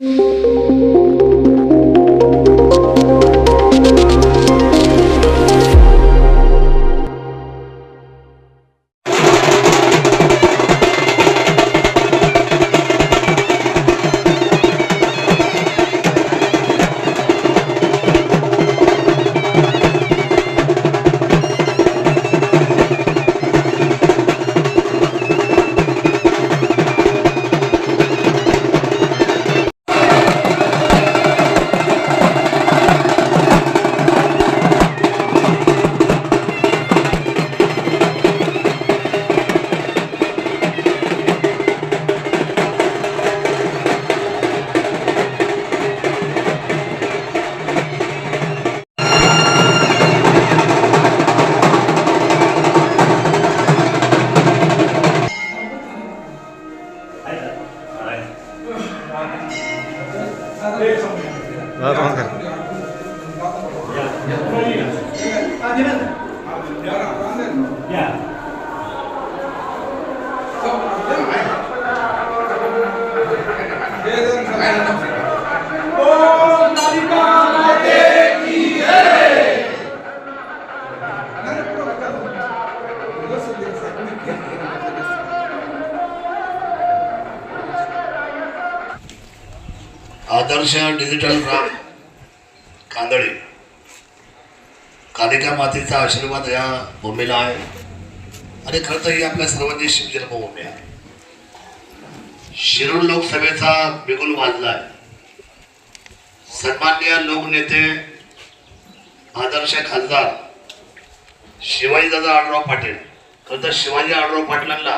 うん दादा तुम्हाला करा आदर्श डिजिटल ग्राम कांदळे. कालिका मातेचा आशीर्वाद या भूमीला आहे. आणि खरं तर ही आपल्या सर्वांची शिवजन्मभूमी आहे. शिरूर लोकसभेचा बिगुल वाजला आहे सन्मान्य लोकनेते आदर्श खासदार शिवाजीदादा आडराव पाटील. खरं तर शिवाजी आडराव पाटलांना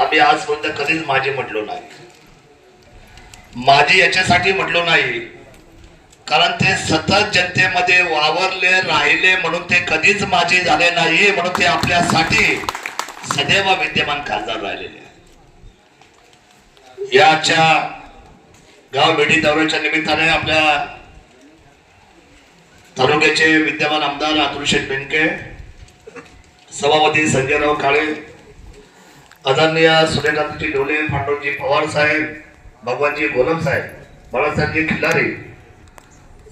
आम्ही आजपर्यंत कधीच माझे म्हटलो नाही. माझी याच्यासाठी म्हटलो नाही. कारण ते सतत जनतेमध्ये वावरले राहिले म्हणून ते कधीच माझे झाले नाही म्हणून ते आपल्यासाठी सदैव विद्यमान खासदार राहिलेले याच्या गाव भेटी दौऱ्याच्या निमित्ताने आपल्या तालुक्याचे विद्यमान आमदार अतुलशेठ बेनके सभापती संजयराव काळे आदरणीय सूर्यकांतजी ढोले पांडुरजी पवार साहेब भगवानजी गोलम साहेब बाळासाहेबजी खिल्लारे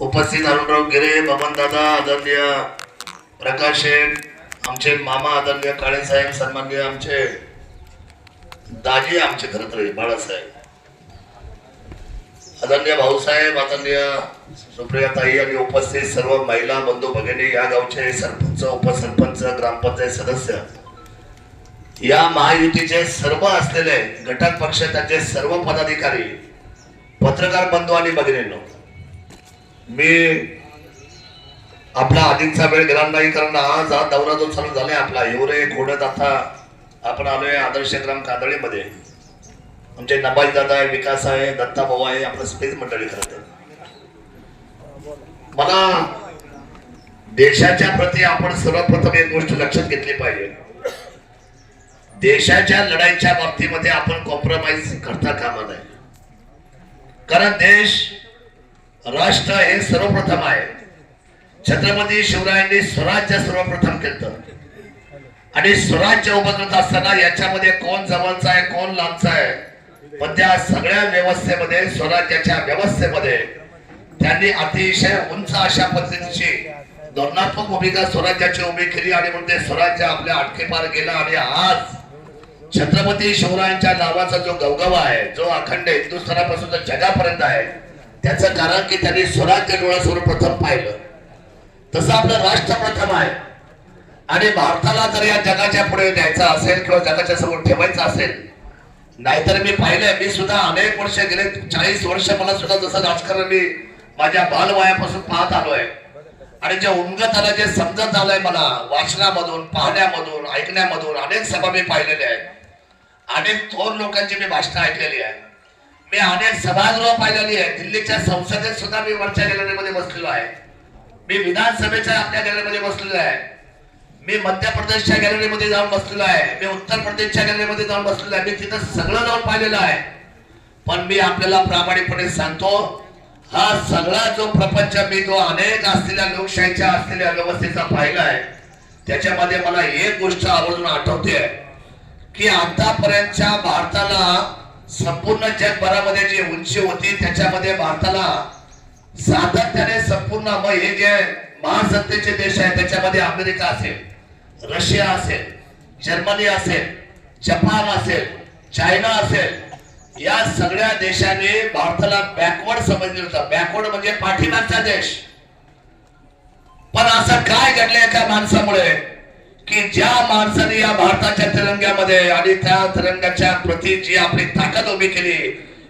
उपस्थित अरुणराव गिरे बबनदादा आदरणीय प्रकाश शेठ आमचे मामा आदरणीय काळे साहेब सन्माननीय आमचे दाजी आमचे खरं तर बाळासाहेब. आदरणीय भाऊसाहेब आदरणीय सुप्रियाताई आणि उपस्थित सर्व महिला बंधू भगिनी या गावचे सरपंच उपसरपंच ग्रामपंचायत सदस्य या महायुतीचे सर्व असलेले घटक पक्षाचे सर्व पदाधिकारी पत्रकार बंधू आणि भगिनींनो मी आपला अधिकचा वेळ गेला नाही कारण आज हा दौरा जो चालू झालाय आपला एवढे घोडत आता आपण आलोय आदर्श ग्राम कादळीमध्ये. आमचे नबाज दादा आहे विकास आहे दत्ता भाऊ आहे आपलं स्पेस मंडळी करत मला देशाच्या प्रती आपण सर्वप्रथम एक गोष्ट लक्षात घेतली पाहिजे. देशाच्या लढाईच्या बाबतीमध्ये आपण कॉम्प्रोमाइज करता कामा नये. कारण देश राष्ट्र हे सर्वप्रथम आहे. छत्रपती शिवरायांनी स्वराज्य सर्वप्रथम केलं. आणि स्वराज्य उभं असताना याच्यामध्ये कोण जवळचा आहे कोण लांबचा आहे पण त्या सगळ्या व्यवस्थेमध्ये स्वराज्याच्या व्यवस्थेमध्ये त्यांनी अतिशय उंच अशा पद्धतीची धोरणात्मक भूमिका स्वराज्याची उभी केली आणि म्हणून ते स्वराज्य आपल्या अटकेपार गेलं आणि आज छत्रपती शिवरायांच्या नावाचा जो गवगवा आहे जो अखंड हिंदुस्थानापासून जगापर्यंत आहे त्याचं कारण की त्यांनी स्वराज्य डोळ्यासमोर प्रथम पाहिलं. तसं आपलं राष्ट्र प्रथम आहे. आणि भारताला जर या जगाच्या पुढे न्यायचं असेल किंवा जगाच्या समोर ठेवायचं असेल नाहीतर मी पाहिलंय मी सुद्धा अनेक वर्ष गेले चाळीस वर्ष मला सुद्धा जसं राजकारण मी माझ्या बालवयापासून पाहत आलोय आणि जे उमगत आलं जे समजत आलंय मला वाचनामधून पाहण्यामधून ऐकण्यामधून अनेक सभा मी पाहिलेल्या आहेत. अनेक थोर लोकांची मी भाषणं ऐकलेली आहे. मी अनेक सभागृह पाहिलेली आहे. दिल्लीच्या संसदेत सुद्धा मी वरच्या गॅलरीमध्ये बसलेलो आहे. मी विधानसभेच्या आपल्या गॅलरीमध्ये बसलेलो आहे. मी मध्य प्रदेशच्या गॅलरीमध्ये जाऊन बसलेलो आहे. मी उत्तर प्रदेशच्या गॅलरीमध्ये जाऊन बसलेलो आहे. मी तिथं सगळं जाऊन पाहिलेलं आहे. पण मी आपल्याला प्रामाणिकपणे सांगतो हा सगळा जो प्रपंच मी जो अनेक असलेल्या लोकशाहीच्या असलेल्या व्यवस्थेचा पाहिला आहे. त्याच्यामध्ये मला एक गोष्ट आवर्जून आठवते आहे. की आतापर्यंतच्या भारताला संपूर्ण जगभरामध्ये जी उंची होती त्याच्यामध्ये भारताला सातत्याने संपूर्ण मग हे जे महासत्तेचे देश आहेत त्याच्यामध्ये अमेरिका असेल रशिया असेल जर्मनी असेल जपान असेल चायना असेल या सगळ्या देशाने भारताला बॅकवर्ड समजले होतं. बॅकवर्ड म्हणजे पाठीमागचा देश. पण असं काय घडलंय एका माणसामुळे? की ज्या माणसाने या भारताच्या तिरंग्यामध्ये आणि त्या तिरंगाच्या प्रती जी आपली ताकद उभी केली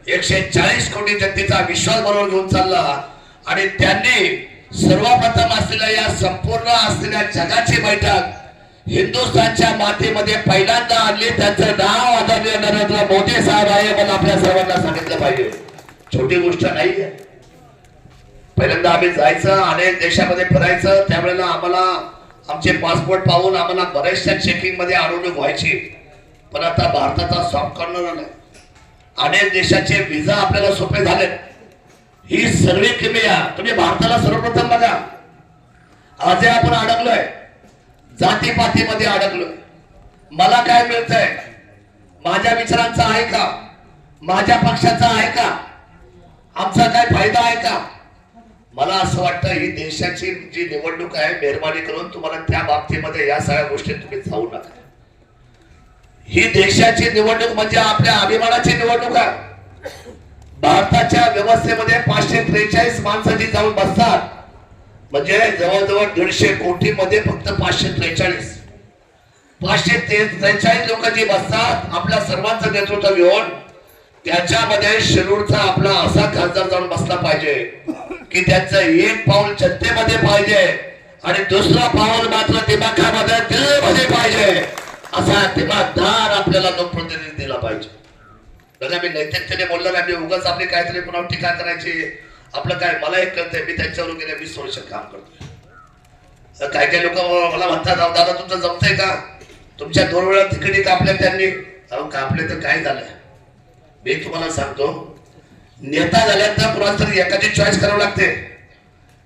एकशे चाळीस कोटी जनतेचा विश्वास बरोबर घेऊन चालला आणि त्यांनी सर्वप्रथम असलेल्या या संपूर्ण असलेल्या जगाची बैठक हिंदुस्थानच्या मातीमध्ये पहिल्यांदा आणली. त्यांचं नाव आदरणीय नरेंद्र मोदी साहेब आहे मला आपल्या सर्वांना सांगितलं पाहिजे. छोटी गोष्ट नाही पहिल्यांदा आम्ही जायचं अनेक देशामध्ये फिरायचं त्यावेळेला आम्हाला आमचे पासपोर्ट पाहून आम्हाला बऱ्याचशा चेकिंगमध्ये अडवणूक व्हायची. पण आता भारताचा सॉफ्ट कॉर्नर आलाय अनेक देशाचे विजा आपल्याला सोपे झाले ही सगळी किमया तुम्ही भारताला सर्वप्रथम बघा. आज आपण अडकलोय. जातीपातीमध्ये अडकलोय. मला काय मिळतंय? माझ्या विचारांचा आहे का? माझ्या पक्षाचा आहे का? आमचा काय फायदा आहे का? मला असं वाटतं ही देशाची जी निवडणूक आहे मेहरबानी करून तुम्हाला त्या बाबतीमध्ये या सगळ्या गोष्टी तुम्ही जाऊ नका. ही देशाची निवडणूक म्हणजे आपल्या अभिमानाची निवडणूक आहे. भारताच्या व्यवस्थेमध्ये पाचशे त्रेचाळीस माणसं जी जाऊन बसतात म्हणजे जवळजवळ दीडशे कोटी मध्ये फक्त पाचशे त्रेचाळीस. पाचशे त्रेचाळीस लोक जी बसतात आपल्या सर्वांचं नेतृत्व घेऊन त्याच्यामध्ये शिरूरचा आपला असा खासदार जाऊन बसला पाहिजे. की त्याचं एक पाऊल जनतेमध्ये पाहिजे आणि दुसरा पाऊल मात्र दिमाखामध्ये दिल्लीमध्ये पाहिजे. असा दिमागदार आपल्याला लोकप्रतिनिधी दिला पाहिजे. दादा मी नैतिकतेने बोललो नाही मी उगाच आपली काहीतरी पुन्हा टीका करायची. आपलं काय मला एक कळतंय मी त्यांच्यावर गेले वीस वर्ष काम करतोय. तर काही काही लोक मला म्हणतात "अहो, दादा तुमचं जमतंय का? तुमच्या दोन वेळा तिकडे कापल्या त्यांनी. अहो कापले तर काय झालंय मी तुम्हाला सांगतो नेता झाल्यानंतर कुणाला तरी एखादी चॉईस करावं लागते.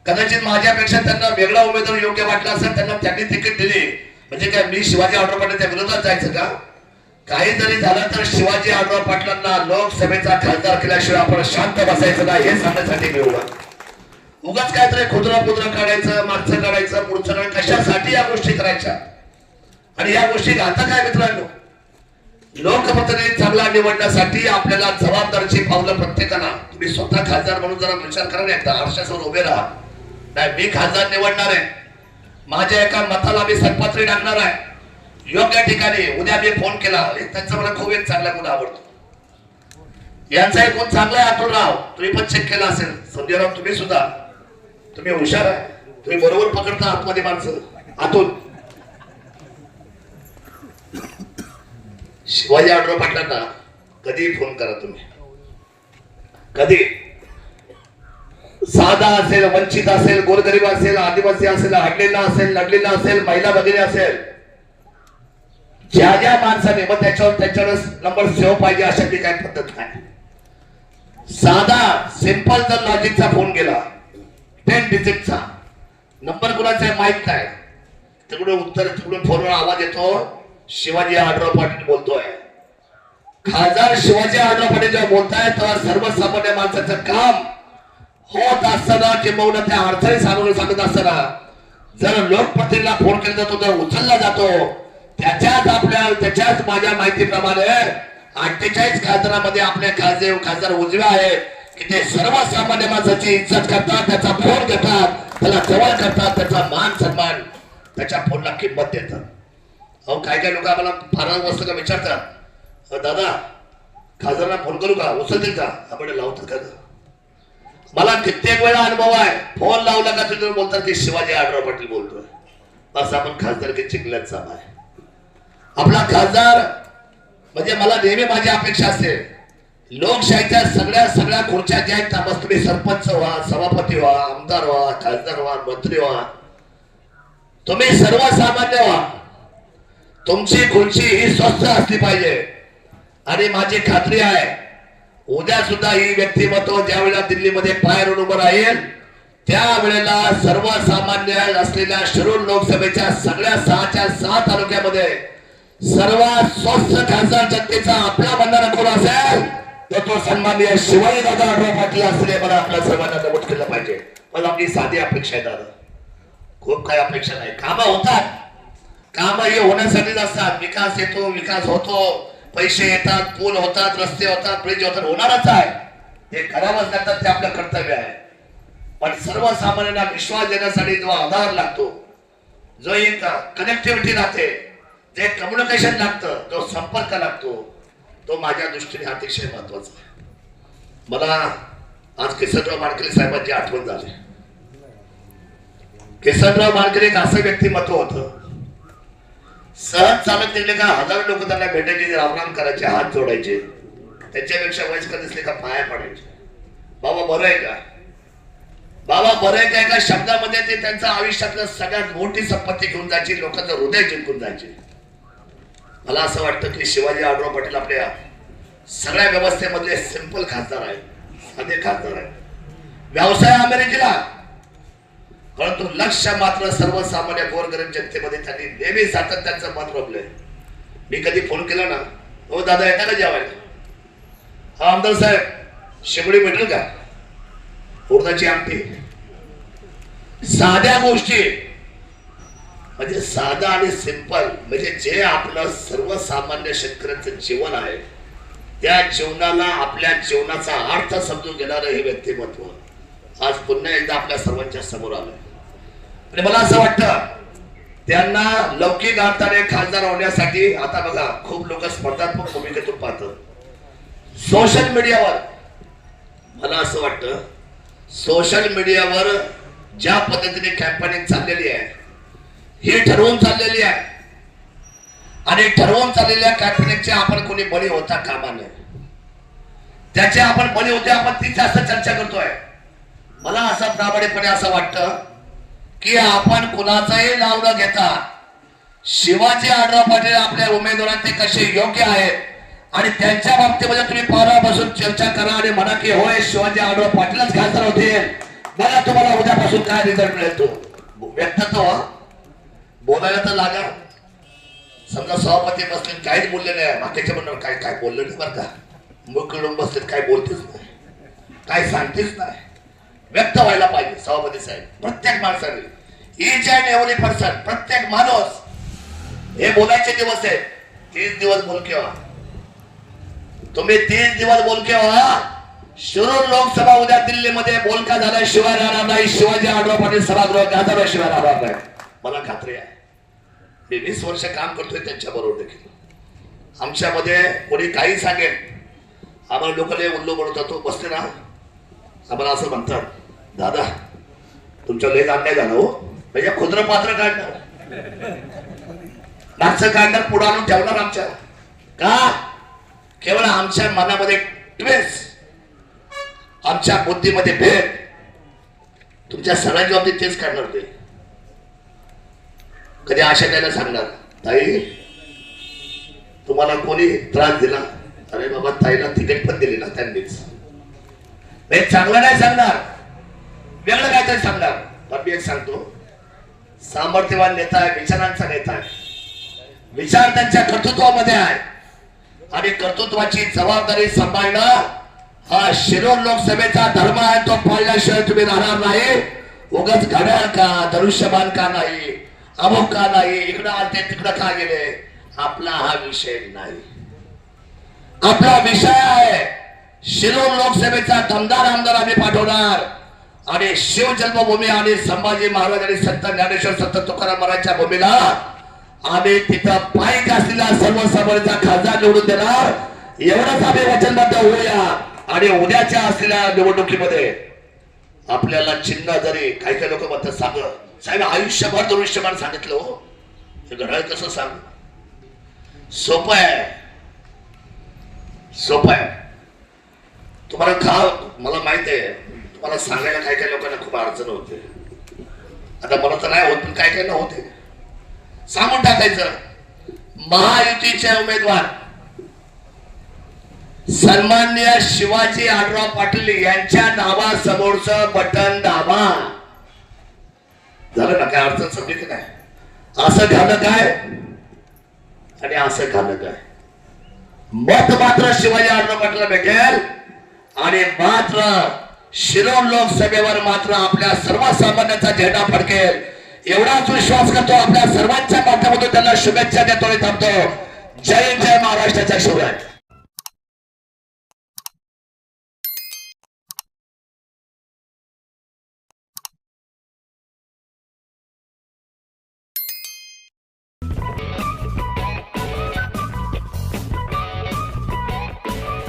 कदाचित माझ्यापेक्षा त्यांना वेगळा उमेदवार योग्य वाटला असेल त्यांना त्यांनी तिकीट दिली. म्हणजे काय मी शिवाजी आढळराव पाटील विरोधात जायचं का? काही जरी झालं तर शिवाजी आढळराव पाटलांना लोकसभेचा खासदार केल्याशिवाय आपण शांत बसायचं नाही हे सांगण्यासाठी मी उभा. उगाच तरी खुदरा पुद्रा काढायचं मागचं काढायचं पुढचं काढायचं कशासाठी या गोष्टी करायच्या? आणि या गोष्टी आता काय मित्रांनो? लोकप्रतिनिधी चांगला निवडण्यासाठी आपल्याला जबाबदारीची पावलं प्रत्येकाला. तुम्ही स्वतः खासदार म्हणून जरा विचार करा ना एकदा. आरशासमोर उभे राहा. नाही मी खासदार निवडणार आहे. माझ्या एका मताला मी सत्पात्री टाकणार आहे. योग्य ठिकाणी उद्या मी फोन केला. त्यांचा मला खूप एक चांगला गुण आवडतो. यांचा एक गुण चांगला आहे अतुलराव. तुम्ही पण चेक केला असेल. संजयराव तुम्ही सुद्धा. तुम्ही हुशार आहे. तुम्ही बरोबर पकडता आतमध्ये माणसं. आतून शिवाजी आढळराव पाटलांना कधी फोन करा तुम्ही? कधी? साधा असेल वंचित असेल गोरगरीब असेल आदिवासी असेल हडलेला असेल लढलेला असेल महिला वगैरे असेल ज्या ज्या माणसाने मग त्याच्यावर त्याच्यावर नंबर सेव पाहिजे अशातली काय पद्धत नाही. साधा सिंपल जर लॉजिकचा फोन गेला टेन डिजिटचा नंबर कुणाचा आहे काय तिकडून उत्तर तिकडून फोनवर आवाज येतो. शिवाजी आढराव पाटील बोलतोय. खासदार शिवाजी आढराव पाटील जेव्हा बोलताय तेव्हा सर्वसामान्य माणसाचं काम होत असताना किंबहुना त्या अडचणी सांगून सांगत असताना जर लोकप्रतिनिधीला फोन केला जातो तर उचलला जातो त्याच्याच आपल्या त्याच्याच माझ्या माहितीप्रमाणे अठ्ठेचाळीस खासदारामध्ये आपले खासदार खासदार उजवे आहेत की ते सर्वसामान्य माणसाची इज्जत करतात त्याचा फोन घेतात त्याला जवळ करतात त्याचा मान सन्मान त्याच्या फोनला किंमत देतात. अहो काय काय लोक आम्हाला फार वस्तू का विचारतात? दादा खासदारांना फोन करू का? उचलतील का? आपण लावतात का मला कित्येक वेळा अनुभव आहे. फोन लावला का तुम्ही बोलतात की शिवाजी आढराव पाटील बोलतोय. असं आपण खासदार की चिखल्यात आहे. आपला खासदार म्हणजे मला नेहमी माझी अपेक्षा असते. लोकशाहीच्या सगळ्या सगळ्या खुर्च्या ज्या आहेत त्या तुम्ही सरपंच व्हा सभापती व्हा आमदार व्हा खासदार व्हा मंत्री व्हा. तुम्ही सर्वसामान्य व्हा. तुमची खुर्ची ही स्वस्त असली पाहिजे. आणि माझी खात्री आहे उद्या सुद्धा ही व्यक्तिमत्व ज्या वेळेला दिल्लीमध्ये पाय रोड उभं राहील त्यावेळेला सर्वसामान्य असलेल्या शिरूर लोकसभेच्या सगळ्या सहाच्या सहा तालुक्यामध्ये सर्वात स्वस्त खासदार जनतेचा आपला बंधारा कोण असेल तर तो सन्माननीय शिवाजी दादा आढळराव पाटील असले मला आपल्या सर्वांना नमूद केलं पाहिजे. मला आपली साधी अपेक्षा आहे दादा. खूप काही अपेक्षा नाही. कामं होतात. काम हे होण्यासाठीच असतात विकास येतो विकास होतो. पैसे येतात पूल होतात रस्ते होतात ब्रिज होतात. होणारच आहे. हे करावंच लागतात ते आपलं कर्तव्य आहे. पण सर्वसामान्यांना विश्वास देण्यासाठी जो आधार लागतो जो एक कनेक्टिव्हिटी राहते जे कम्युनिकेशन लागतं जो संपर्क लागतो तो माझ्या दृष्टीने अतिशय महत्त्वाचा आहे. मला आज किसनराव माडकरी साहेबांची आठवण झाली. किसनराव माडकरी एक असं व्यक्तिमत्व होतं सहज चालत निघले का हजारो लोक त्यांना भेटायचे रामराम करायचे हात जोडायचे. त्याच्यापेक्षा वयस्कर दिसले का पाया पडायचे. बाबा बरं आहे का? बाबा बरं आहे का एका शब्दामध्ये ते त्यांच्या आयुष्यातलं सगळ्यात मोठी संपत्ती घेऊन जायची लोकांचं हृदय जिंकून जायचे. मला असं वाटतं की शिवाजी आढराव पाटील आपल्या सगळ्या व्यवस्थेमधले सिंपल खासदार आहेत साधे खासदार आहेत. व्यवसाय अमेरिकेला परंतु लक्ष मात्र सर्वसामान्य गोरगरीब जनतेमध्ये त्यांनी नेहमी सातत्याचं मत रोखलंय मी कधी फोन केला ना हो दादा येता ना जेवायला. हा आमदार साहेब शेवडी भेटेल का? पूर्णाची आमटी. साध्या गोष्टी. म्हणजे साधा आणि सिंपल म्हणजे जे आपलं सर्वसामान्य शेतकऱ्यांचं जीवन आहे त्या जीवनाला आपल्या जीवनाचा अर्थ समजून घेणारं हे व्यक्तिमत्व. आज पुन्हा एकदा आपल्या सर्वांच्या समोर आलं आणि मला असं वाटतं त्यांना लौकिक अर्थाने खासदार होण्यासाठी आता बघा खूप लोक स्पर्धात्मक भूमिकेतून पाहतात. सोशल मीडियावर मला असं वाटतं सोशल मीडियावर ज्या पद्धतीने कॅम्पेनिंग चाललेली आहे ही ठरवून चाललेली आहे. आणि ठरवून चाललेल्या कॅम्पेनिंगचे आपण कोणी बळी होता कामा नये. त्याचे आपण बळी होते आपण ती जास्त चर्चा करतोय. मला असं प्रामाणिकपणे असं वाटतं की आपण कुणाचाही नाव न घेता शिवाजी आढराव पाटील आपल्या उमेदवारांचे कसे योग्य आहेत आणि त्यांच्या बाबतीमध्ये तुम्ही पारा बसून चर्चा करा आणि म्हणा की होय शिवाजी आढराव पाटीलच खासदार होते. बघा तुम्हाला उद्यापासून काय रिझल्ट मिळेल तो? व्यक्त बोलायला तर लागा समजा सभापती बसले काहीच बोलले नाही. बाकीच्या म्हणून काय काय बोलले नाही बरं का. मुकडून बसले काय बोलतेच नाही. काय सांगतेच नाही. व्यक्त व्हायला पाहिजे सभापती साहेब. प्रत्येक माणसाने. इच अँड एव्हरी पर्सन प्रत्येक माणूस. हे बोलायचे दिवस आहेत. तीस दिवस बोलके व्हा तुम्ही तीस दिवस बोलके व्हा शिरूर लोकसभा उद्या दिल्लीमध्ये बोलका झाल्याशिवाय राहणार नाही. शिवाजी आढराव पाटील सभागृह गाजाव्याशिवाय राहणार नाही. मला खात्री आहे. मी वीस वर्ष काम करतोय त्यांच्या बरोबर देखील. आमच्यामध्ये कोणी काही सांगेल. आम्हाला लोकले उल्लो उल्लू बनवतात तो बसते ना. आम्हाला असं म्हणतात. दादा तुमच्या लय अन्याय झालं हो. म्हणजे खुद्र पात्र काढणार. मागचं काढणार पुढं आणून ठेवणार आमच्या. का? केवळ आमच्या मनामध्ये ट्वेस आमच्या बुद्धीमध्ये भेद. तुमच्या सगळ्यांच्या बाबतीत तेच काढणार ते. कधी आशा द्यायला सांगणार. ताई तुम्हाला कोणी त्रास दिला? अरे बाबा ताईला तिकीट पण दिली ना त्यांनीच. चांगलं नाही सांगणार. वेगळं काहीतरी सांगणार. पण मी एक सांगतो. सामर्थ्यवान नेता आहे विचारांचा नेता आहे. विचार त्यांच्या कर्तृत्वामध्ये आहे. आणि कर्तृत्वाची जबाबदारी सांभाळणं हा शिरोर लोकसभेचा धर्म आहे तो पाळल्याशिवाय तुम्ही राहणार नाही. उगाच घड्याळ का धनुष्यबाण का नाही अमुक का नाही इकडं आलते तिकडं का गेले? आपला हा विषय नाही. आपला विषय आहे शिरोर लोकसभेचा दमदार आमदार आम्ही पाठवणार. आणि शिव जन्मभूमी आणि संभाजी महाराज आणि संत ज्ञानेश्वर संत तुकाराम महाराजच्या भूमीला आम्ही तिथं पायी असलेला सर्व समोरचा खासदार निवडून देणार. एवढंच आम्ही वचनबद्ध होऊया. आणि उद्याच्या असलेल्या निवडणुकीमध्ये आपल्याला चिन्ह जरी काही काही लोक म्हणतात सांग. साहेब आयुष्यभर दृश्यमान सांगितलं हो. हे घडलं कसं सांग? सोपं आहे. सोपं आहे. तुम्हाला खा मला माहीत आहे. मला सांगायला काही काही लोकांना खूप अडचण होते. आता मला तर नाही होत पण काय काय ना होते. सांगून टाकायचं. महायुतीचे उमेदवार. सन्मान्य शिवाजी आडराव पाटील यांच्या नावासमोरच बटन दाबा. झालं ना काय अडचण समजली की नाही? असं झालं काय? आणि असं झालं काय? मत मात्र शिवाजी आडराव पाटील भेटेल. आणि मात्र शिरोळ लोकसभेवर मात्र आपल्या सर्वसामान्यांचा झेंडा फडकेल. एवढाच विश्वास करतो आपल्या सर्वांच्या माध्यमातून त्यांना शुभेच्छा देतो आणि थांबतो. जय जय महाराष्ट्राचा शिवराय